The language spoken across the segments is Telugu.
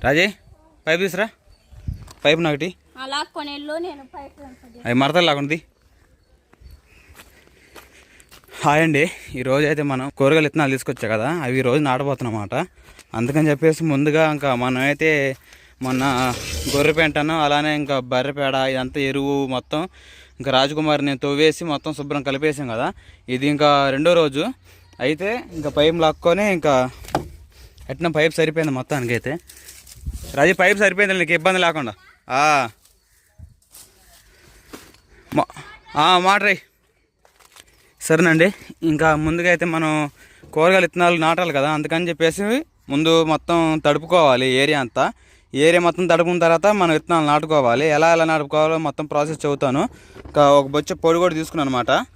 రాజే పైపు తీసురా. పైపు నాకటి. వెళ్తాను. అవి మడతలు లాగుంది హాయ్ అండి. ఈరోజు అయితే మనం కూరగాయలు విత్తనాలు తీసుకొచ్చా కదా? అవి ఈ రోజు నాటబోతున్నాం అన్నమాట అందుకని చెప్పేసి ముందుగా ఇంకా మనం అయితే మొన్న గొర్రె పెంటను అలానే ఇంకా బర్రె పేడ ఇదంతా ఎరువు మొత్తం ఇంకా రాజకుమారి నేను తవ్వేసి మొత్తం శుభ్రం కలిపేసాం కదా? ఇది ఇంకా రెండో రోజు. అయితే ఇంకా పైప్ లాక్కొని ఇంకా ఎట్టిన పైప్ సరిపోయింది మొత్తానికి అయితే రాజీ పైప్ సరిపోయింది నీకు ఇబ్బంది లేకుండా. మా- మాట సరేనండి. ఇంకా ముందుగా అయితే మనం కూరగాయలు విత్తనాలు నాటాలి కదా అందుకని చెప్పేసి ముందు మొత్తం తడుపుకోవాలి ఏరియా అంతా. ఏరియా మొత్తం తడుపుకున్న తర్వాత మనం విత్తనాలు నాటుకోవాలి. ఎలా ఎలా నాటుకోవాలో మొత్తం ప్రాసెస్ చెబుతాను. ఒక బొచ్చ పొడి కూడా తీసుకున్నాను అనమాట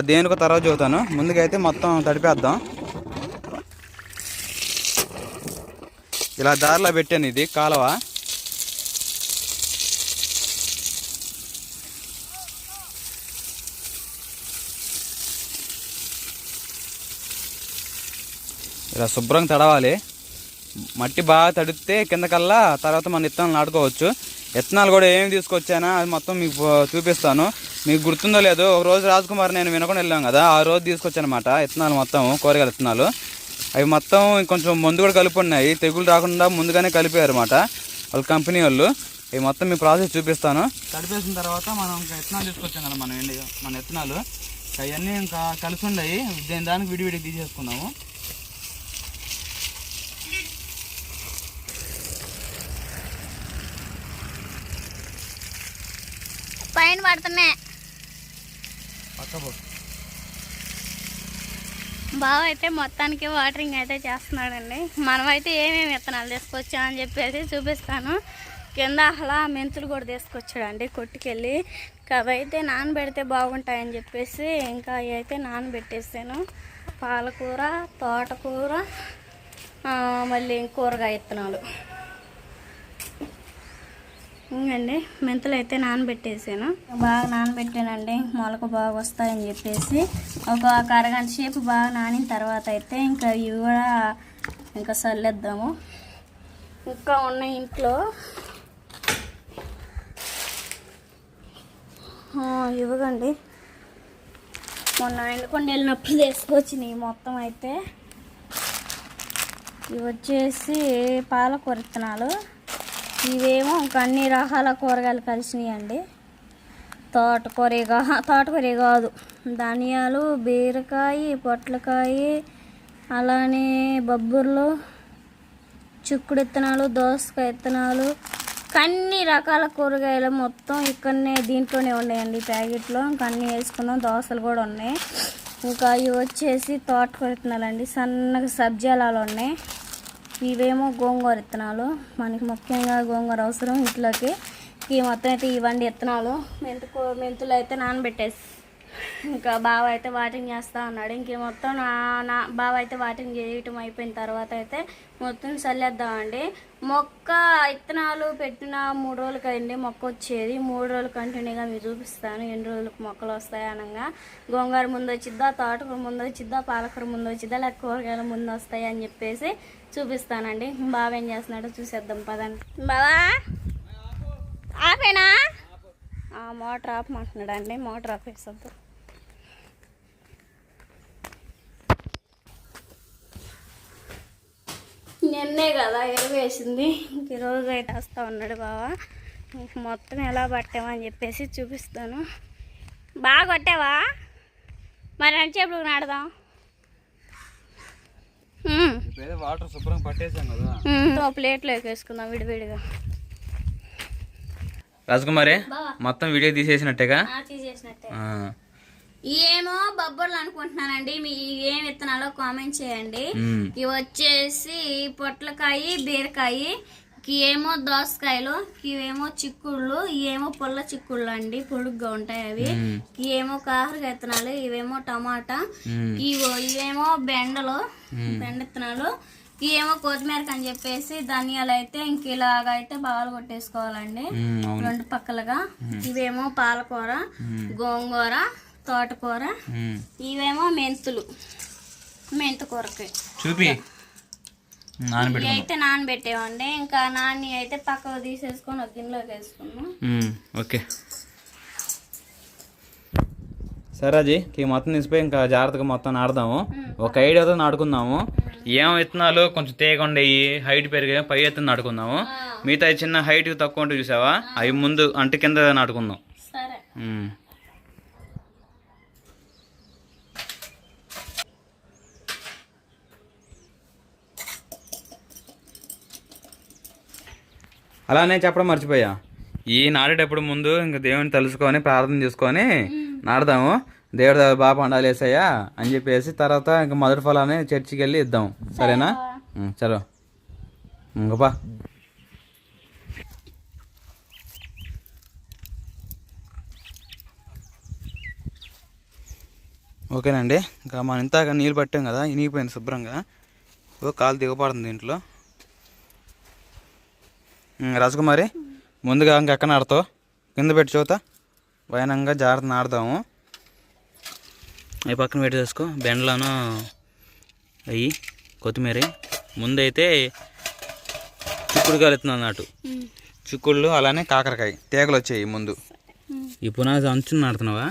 దేనికో తర్వాత చెబుతాను. ముందుగా అయితే మొత్తం తడిపేద్దాం. ఇలా దారిలో పెట్టాను ఇది కాలువ. ఇలా శుభ్రంగా తడవాలి. మట్టి బాగా తడితే కిందకల్లా తర్వాత మన విత్తనాలు నాటుకోవచ్చు. విత్తనాలు కూడా ఏమి తీసుకొచ్చానా అది మొత్తం మీకు చూపిస్తాను. మీకు గుర్తుందో లేదో ఒక రోజు రాజ్కుమార్ నేను వినకుండా వెళ్ళాం కదా ఆ రోజు తీసుకొచ్చానమాట విత్తనాలు మొత్తం కూరగాయల విత్తనాలు అవి మొత్తం కొంచెం మందు కూడా కలిపి ఉన్నాయి తెగులు రాకుండా ముందుగానే కలిపారు అనమాట వాళ్ళ కంపెనీ వాళ్ళు. ఇవి మొత్తం మీ ప్రాసెస్ చూపిస్తాను. తడిపేసిన తర్వాత మనం ఇంకా విత్తనాలు తీసుకొచ్చాం కదా మనం ఏంటి మన విత్తనాలు అవన్నీ ఇంకా కలిసి ఉన్నాయి దేని దానికి విడివిడి తీసేసుకున్నాము. పైన పడుతున్నాయి. పక్క బావ అయితే మొత్తానికి వాటరింగ్ అయితే చేస్తున్నాడండి. మనమైతే ఏమేమి విత్తనాలు తీసుకొచ్చామని చెప్పేసి చూపిస్తాను. కింద అలా మెంతులు కూడా తీసుకొచ్చాడండి కొట్టుకెళ్ళి. అవైతే నానబెడితే బాగుంటాయని చెప్పేసి ఇంకా అవి అయితే నానబెట్టేసాను. పాలకూర తోటకూర మళ్ళీ కూరగాయ విత్తనాలు. ఇంకండి మెంతులు అయితే నానబెట్టేసాను. బాగా నానబెట్టానండి మొలక బాగా వస్తాయని చెప్పేసి. ఒక అరగంట సేపు బాగా నానిన తర్వాత అయితే ఇంకా ఇవి కూడా ఇంకా చల్లేద్దాము. ఇంకా ఉన్న ఇంట్లో ఇవ్వగండి. ఇవ్వకండి మొన్న ఎండుకొండ వెళ్ళినప్పుడు తీసుకొచ్చినాయి మొత్తం అయితే. ఇవి వచ్చేసి పాలకూర విత్తనాలు. ఇవేమో ఇంకా అన్ని రకాల కూరగాయలు కలిసినాయండి. తోటకూర తోటకూర కాదు. ధనియాలు బీరకాయ పొట్లకాయ అలానే బొబ్బర్లు చిక్కుడు విత్తనాలు దోసకాయ విత్తనాలు అన్ని రకాల కూరగాయలు మొత్తం ఇక్కడనే దీంట్లోనే ఉన్నాయండి ప్యాకెట్లో. ఇంకా అన్నీ వేసుకున్నాం దోసలు కూడా ఉన్నాయి. ఇంకా ఇవి వచ్చేసి తోటకూర విత్తనాలండి సన్నగా సబ్జాలాలు ఉన్నాయి. ఇవేమో గోంగూర విత్తనాలు మనకి ముఖ్యంగా గోంగూర అవసరం ఇంట్లోకి. ఈ మొత్తం అయితే ఇవ్వండి విత్తనాలు మెంతుకు మెంతులు అయితే నానబెట్టేసి ఇంకా బావ అయితే వాటింగ్ చేస్తా ఉన్నాడు ఇంక మొత్తం నా నా బావ అయితే వాటింగ్ చేయటం అయిపోయిన తర్వాత అయితే మొత్తం చల్లేద్దామండి. మొక్క విత్తనాలు పెట్టిన మూడు రోజులకండి మొక్క వచ్చేది. మూడు రోజులు కంటిన్యూగా మీకు చూపిస్తాను. ఎన్ని రోజులకు మొక్కలు వస్తాయి అనగా. గోంగూర ముందు వచ్చిద్దా తోటకూర ముందు వచ్చిద్దా పాలకూర ముందు వచ్చిద్దా లేక కూరగాయల ముందు వస్తాయి అని చెప్పేసి చూపిస్తానండి. బావ ఏం చేస్తున్నాడో చూసేద్దాం పదండి. బావా! ఆపేనా? ఆ, మోటార్ ఆపమంటున్నాడు అండి మోటార్ ఆపేసొద్దు. నిన్నే కదా ఎరువు వేసింది. ఇంక ఈరోజు అయితే వస్తా ఉన్నాడు బావ. మొత్తం ఎలా పట్టామని చెప్పేసి చూపిస్తాను. బాగా కొట్టావా? మరి అంచేప్పుడు నాడదాం వాటర్ శుభ్రంగా పట్టేసాం కదా. ప్లేట్లోకి వేసుకుందాం విడివిడిగా. రాజకుమారి బావా. మొత్తం వీడియో తీసేసినట్టేగా? ఆ, తీసేసినట్టే. ఏమో బొబ్బర్లు అనుకుంటున్నానండి. మీ ఏం విత్తనాలో కామెంట్ చేయండి. ఇవి వచ్చేసి పొట్లకాయ బీరకాయ ఏమో దోసకాయలు ఇవేమో చిక్కుళ్ళు ఇవేమో పుల్ల చిక్కుళ్ళు అండి. పొడుగ్గా ఉంటాయి అవి. ఇవేమో కాకరకాయ విత్తనాలు ఇవేమో టమాటా. ఇవో ఇవేమో బెండలు బెండ విత్తనాలు ఇవేమో కొత్తిమీరకి అని చెప్పేసి ధనియాలు అయితే ఇంక ఇలాగ అయితే బాగా కొట్టేసుకోవాలండి. రెండు పక్కలుగా. ఇవేమో పాలకూర గోంగూర తోటకూర. ఇవేమో మెంతులు మెంతుకూరకి. చూపి. ఇవి నానబెట్టుకున్నాం అయితే నానబెట్టేవండి. ఇంకా నాని అయితే పక్కకు తీసేసుకొని ఒక గిన్నెలోకి వేసుకున్నాం ఓకే. సరే అజీ ఈ మొత్తం తీసిపోయి ఇంకా జాగ్రత్తగా మొత్తం నాడదాము ఒక ఐడియాతో నాటుకుందాము. ఏం విత్తనాలు కొంచెం తేగొండయి హైట్ పెరిగాయి పై ఎత్తున నాటుకుందాము. మిగతా చిన్న హైట్ తక్కువ ఉంటే చూసావా? అవి ముందు అంటే కింద నాటుకుందాం. అలానే చెప్పడం మర్చిపోయా. ఈ నాడేటప్పుడు ముందు ఇంకా దేవుని తలుసుకొని ప్రార్థన చేసుకొని నాడదాము. దేవుడు బాగా పండాలి వేసయ్యా అని చెప్పేసి తర్వాత ఇంకా మొదటి ఫలాన్ని చర్చికి వెళ్ళి ఇద్దాం. సరేనా? చలో. ఇంకపా ఓకేనండి. ఇంకా మనం ఇంతాక నీళ్ళు పట్టాం కదా ఇనిగిపోయింది శుభ్రంగా. ఓ కాలు దిగపడుతుంది దీంట్లో రాజకుమారి ముందుగా ఇంకెక్కడ నాడతావు కింద పెట్టి చూత. భయానంగా జాగ్రత్త నాడదాము అవి పక్కన పెట్టి చేసుకో. బెండలను అయ్యి కొత్తిమీర. ముందైతే చిక్కుడుకాయలు ఎత్తున్నాను అన్నట్టు చిక్కుళ్ళు అలానే కాకరకాయ. తీగలు వచ్చాయి ముందు. ఈ పునాది అంచుని నాడుతున్నావా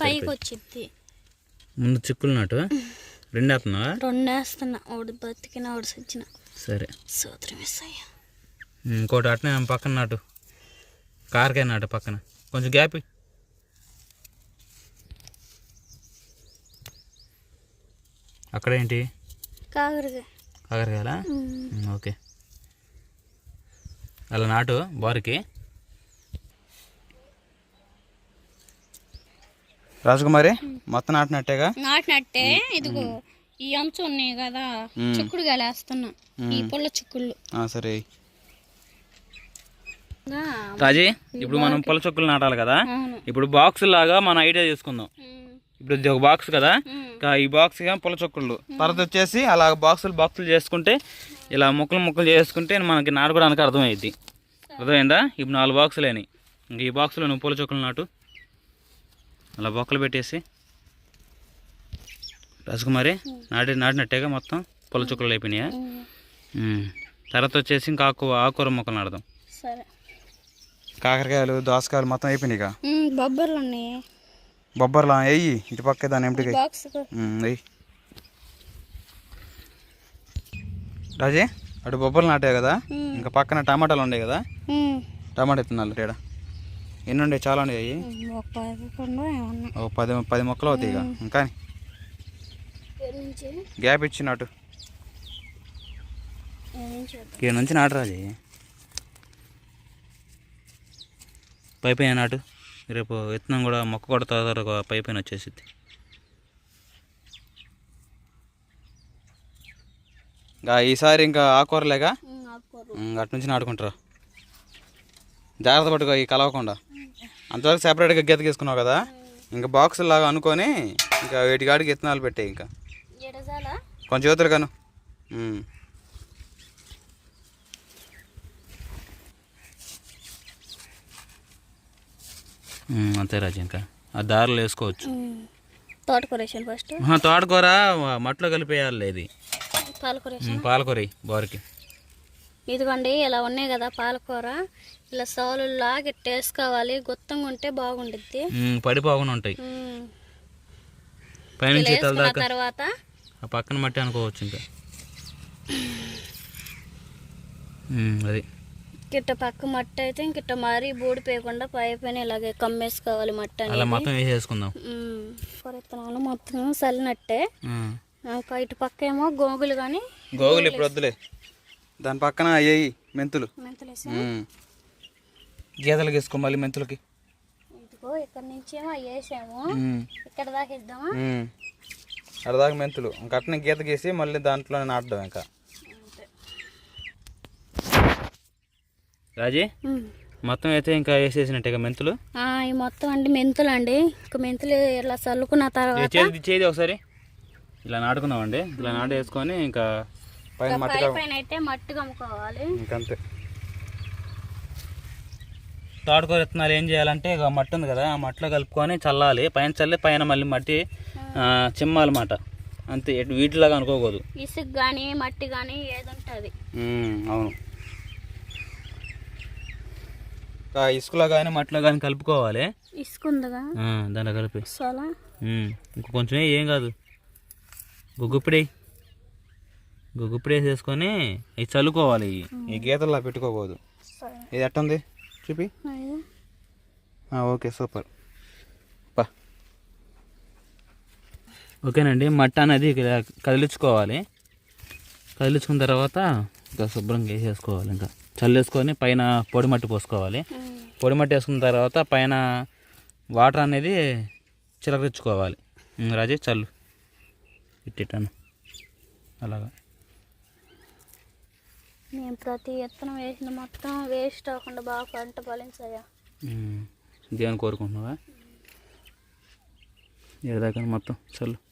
పైకి వచ్చింది ముందు చిక్కులు నాటు. రెండు వేస్తున్నావా రెండు వేస్తున్నా ఒకటి బతికిన ఒకటి సచ్చిన. సరే. ఇంకోటి అట్నే పక్కన నాటు. కారకాయ నాటు పక్కన. కొంచెం గ్యాప్. అక్కడేంటి కాకరకాయ. కాకరకాయలా? ఓకే. అలా నాటు బారికి. రాజకుమారి మొత్తం నాటినట్టేగా నాటినట్టే ఇదిగో. ఈ అంచు ఉన్నాయి కదా చిక్కుడు వేస్తున్నా ఈ పుల్ల చిక్కుళ్ళు. సరే. రాజీ ఇప్పుడు మనం పొల చొక్కులు నాటాలి కదా. ఇప్పుడు బాక్స్ లాగా మన ఐడియా చేసుకుందాం ఇప్పుడు ఇది ఒక బాక్స్ కదా. ఈ బాక్స్ పొల చొక్కులు తర్వాత వచ్చేసి అలా బాక్సులు బాక్సులు చేసుకుంటే ఇలా ముక్కలు ముక్కలు చేసుకుంటే మనకి నాటుకోవడానికి అర్థమైద్ది. అర్థమైందా? ఇప్పుడు నాలుగు బాక్సులు అయినాయి. ఇంక ఈ బాక్సులో నువ్వు పూల చొక్కులు నాటు. అలా బొక్కలు పెట్టేసి. రాజకుమారి నాటి నాటినట్టేగా మొత్తం పూల చొక్కులు అయిపోయినాయా. తర్వాత వచ్చేసి ఇంకా ఆకు ఆకుకూర మొక్కలు నాడదాం సరే. కాకరకాయలు దోసకాయలు మొత్తం అయిపోయినాయి ఇక ఉమ్, బొబ్బర్లు ఉన్నాయి. బొబ్బర్లా? వెయ్యి ఇటు పక్క దాని ఎంపిక. బాక్స్ వెయ్యి రాజే అటు బొబ్బర్లు నాటాయి కదా? ఇంకా పక్కన టమాటాలు ఉన్నాయి కదా? టమాటా విత్తనాలు తేడా ఎన్ని ఉండే చాలా ఉన్నాయి ఒక పది పది మొక్కలు అవుతాయి ఇక గ్యాప్ ఇచ్చినట్టు నుంచి ఇక్కడ నుంచి నాటు రాజే. పై పైన నాటు. రేపు విత్తనం కూడా మొక్క కూడా తొందరగా పై పైన వచ్చేసిద్ది. ఇంకా ఈసారి ఇంకా ఆకుకూరలేగా? అటు నుంచి నాటుకుంటారా. జాగ్రత్త పట్టుకో ఈ కలవకుండా. అంతవరకు సెపరేట్గా గీత గీసుకున్నావు కదా? ఇంకా బాక్స్ లాగా అనుకొని ఇంకా వీటి కాడికి విత్తనాలు పెట్టాయి ఇంకా. కొంచెం యువతలు కాను. అంతే రాజు ఇంకా. ఆ దారిలో వేసుకోవచ్చు. తోటకూర వేసాను ఫస్ట్? తోటకూర మట్లో కలిపేయాలి ఇది. పాలకూర పాలకూర బోరికి. ఇదిగోండి ఇలా ఉన్నాయి కదా పాలకూర ఇలా సౌలు లాగా వేసుకోవాలి. గుత్తంగా ఉంటే బాగుండిద్ది. పడిపోకుండా ఉంటాయి. పైనుంచి తర్వాత ఆ పక్కన మట్టి అనుకోవచ్చు ఇంకా. అది. గిట్ట పక్క మట్టి అయితే ఇంకిట్ట మరీ బూడిపోయకుండా పై పైన ఇలాగే కమ్మేసుకోవాలి మట్టి అలా మొత్తం వేసేసుకుందాం. విత్తనాలు మొత్తం చల్లినట్టే ఇటు పక్క ఏమో గోగులు కానీ గోగులు ఇప్పుడు వద్దులే. దాని పక్కన అయ్యాయి మెంతులు. మెంతులు వేసి? ఉమ్. గీతలు గీసుకో మళ్ళీ మెంతులకి. ఇదిగో ఇక్కడ నుంచి ఏమో వేసాము ఉమ్. ఇక్కడ దాకా ఇద్దామా. అరదాకా మెంతులు. ఇంకా అట్నే గీత గీసి మళ్ళీ దాంట్లో నాటడం ఇంకా. రాజీ. మొత్తం అయితే ఇంకా వేసేసినట్టే ఇక మెంతులు? ఆ, ఈ మొత్తం అండి మెంతులు అండి ఇంకా మెంతులు ఇలా చల్లుకున్న తర్వాత చేది ఒకసారి. ఇలా నాటుకుందామండి ఇలా నాటు వేసుకొని ఇంకా పైన మట్టి కమ్ముకోవాలి. ఇంకంతే. తోటకూర విత్తనాలు ఏం చేయాలంటే ఇక మట్టి ఉంది కదా ఆ మట్టిలో కలుపుకొని చల్లాలి. పైన చల్లి పైన మళ్ళీ మట్టి ఆ, చిమ్మాలన్నమాట అంతే వీటిలాగా అనుకోకూడదు. ఇసుక కానీ మట్టి కానీ ఏది ఉంటుంది ఉమ్, అవును. ఇసుకలో కానీ మట్టిలో కానీ కలుపుకోవాలి. ఇసుక ఉందిగా దాంట్లో కలిపి. ఇంకో కొంచెం ఏం కాదు. గుగ్గుపిడి గుగ్గుపిడి వేసేసుకొని ఇవి చల్లుకోవాలి. ఈ గీతల్లో పెట్టుకోకూడదు. ఇది ఎట్టుంది? చూపి. Okay super. ఓకేనండి మట్టి అనేది ఇక్కడ కదిలించుకోవాలి. కదిలించుకున్న తర్వాత ఇంకా శుభ్రంగా వేసేసుకోవాలి ఇంకా. చల్లేసుకొని పైన పొడి మట్టి పోసుకోవాలి. పొడి మట్టి వేసుకున్న తర్వాత పైన వాటర్ అనేది చిలకరించుకోవాలి. రాజే చల్లు. ఇట్టిటాను. అలాగా. మేము ప్రతి విత్తనం వేసిన మొత్తం వేస్ట్ అవ్వకుండా బాగా పంట ఫలించాయా. దేవుని కోరుకుంటున్నావా? ఏదాకా మొత్తం చల్లు.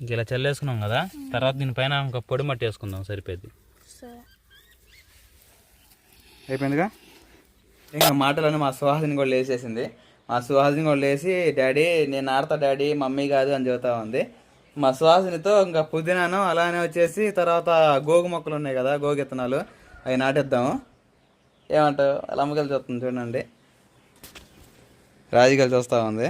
ఇంక ఇలా చల్లేసుకున్నాం కదా తర్వాత దీనిపైన ఇంకా పొడి మట్టి వేసుకుందాం సరిపోద్ది సరే. అయిపోయిందిగా? ఇంకా మాటలను మా సుహాసిని కూడా లేచేసింది. మా సుహాసిని కూడా లేచి డాడీ నేను ఆడతా డాడీ మమ్మీ కాదు అని చెబుతా ఉంది. మా సుహాసినితో ఇంకా పుదీనాను అలానే వచ్చేసి తర్వాత గోగు మొక్కలు ఉన్నాయి కదా గోగు విత్తనాలు అవి నాటేద్దాము. ఏమంటావు? అలా అమ్మకెళ్ళి చూస్తుంది చూడండి. రాజుకెళ్ళి చూస్తూ ఉంది.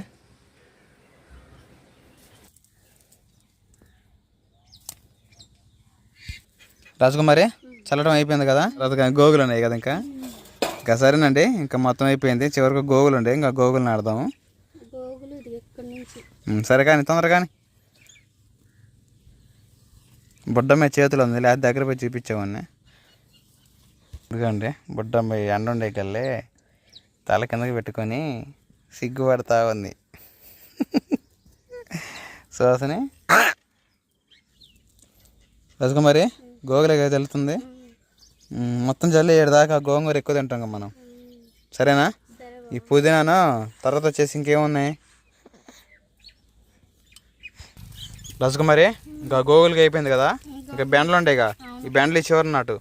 రాజకుమారి చల్లడం అయిపోయింది కదా? తర్వాత గోగులు ఉన్నాయి కదా ఇంకా? ఇంకా సరేనండి ఇంకా మొత్తం అయిపోయింది. చివరికి గోగులు ఉండే ఇంకా గోగులు నాడదాము సరే కానీ తొందర కానీ. బుడ్డమ్మాయి చేతులు ఉంది లేదా దగ్గర పోయి చూపించామని ఇదిగోండి బుడ్డమ్మాయి ఎండ ఉండేకెళ్ళి తల కిందకి పెట్టుకొని సిగ్గుపడతా ఉంది. సుహాసిని? రసకుమారి గోగులే తెలుస్తుంది ఉమ్, మొత్తం జల్లి ఏడు దాకా గోంగూర ఎక్కువ తింటాం కదా మనం. సరేనా? సరే ఈ పుదీనాను తర్వాత వచ్చేసి ఇంకేమున్నాయి? రసకుమారి ఇంకా గోగులకి అయిపోయింది కదా? ఇంకా బెండలు ఉంటాయిగా ఈ బెండలు ఈ చివరి నాటు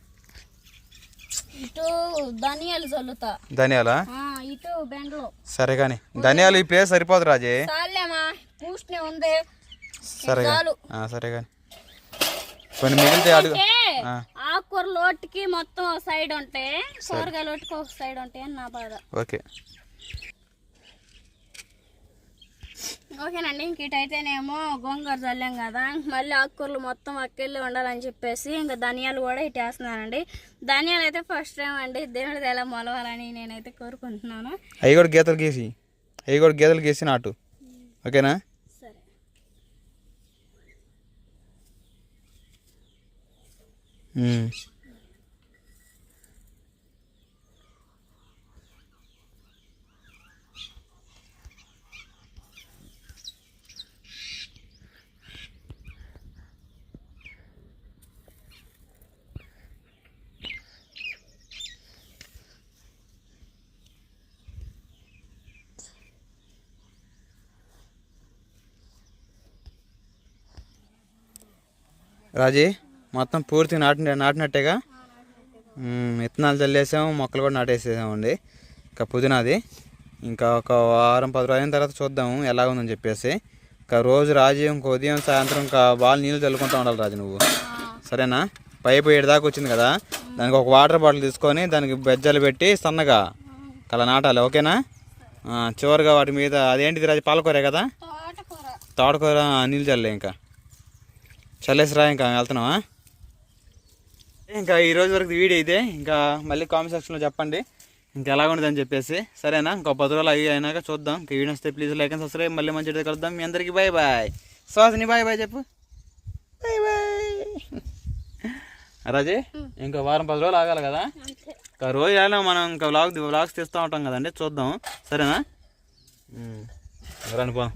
ధనియాలు చల్లుతా. ధనియాలా? ఆ, ఇటు బెండలు. సరే కానీ ధనియాలు ఈ ప్లేస్ సరిపోదు రాజే. సరే సరే కానీ. కొన్ని మిగిలితే అడుగు. ఆకుకూర లోటుకి మొత్తం ఒక సైడ్ ఉంటాయి కూరగాయ లోటుకి ఒక సైడ్ ఉంటాయి అని నా బాధ. ఓకే. ఓకేనండి ఇంక ఇటైతేనేమో గోంగూర చల్లాం కదా. మళ్ళీ ఆకుకూరలు మొత్తం అక్కెళ్ళి ఉండాలని చెప్పేసి ఇంకా ధనియాలు కూడా ఇటు వేస్తున్నానండి ధనియాలు అయితే ఫస్ట్ టైం అండి. దేవుడిది ఎలా మొలవాలని నేనైతే కోరుకుంటున్నాను. అవి కూడా గీతలు గీసి అవి కూడా గీతలు గీసి నాటు. ఓకేనా? సరే ఉమ్. రాజీ మొత్తం పూర్తి నాటి నాటినట్టేగా? విత్తనాలు చల్లేసాము మొక్కలు కూడా నాటేసేసామండి. ఇంకా పుదీనాది. ఇంకా ఒక వారం పది రోజుల తర్వాత చూద్దాము ఎలా ఉందని చెప్పేసి. ఇంకా రోజు రాజు ఇంక ఉదయం సాయంత్రం ఇంకా బాగా నీళ్ళు చల్లుకుంటూ ఉండాలి రాజు నువ్వు. సరేనా? పైపు ఏడు దాకా వచ్చింది కదా? దానికి ఒక వాటర్ బాటిల్ తీసుకొని దానికి బెజ్జలు పెట్టి సన్నగా అలా నాటాలి ఓకేనా? చివరిగా వాటి మీద అదేంటిది రాజు పాలకూరే కదా? తోటకూర. తోటకూర నీళ్ళు చల్లే ఇంకా. చల్లేసిరా ఇంకా వెళ్తున్నావా? ఇంకా ఈ రోజు వరకు వీడియో ఇదే. ఇంకా మళ్ళీ కామెంట్ సెక్షన్లో చెప్పండి. ఇంకా ఎలా ఉండదని చెప్పేసి. సరేనా? ఇంకో పది రోజులు అవి అయినాక చూద్దాం. ఇంకా వీడియో వస్తే ప్లీజ్ లైక్ అండ్ సబ్స్క్రైబ్ మళ్ళీ మంచి కలుద్దాం. మీ అందరికీ bye bye Suhasini bye bye చెప్పు. బాయ్ బాయ్ రాజే ఇంకా వారం పది రోజులు ఆగాలి కదా? ఇంకా రోజు ఎలా మనం ఇంకా వ్లాగ్ వ్లాగ్స్ తీస్తూ ఉంటాం కదండి. చూద్దాం. సరేనా? పో.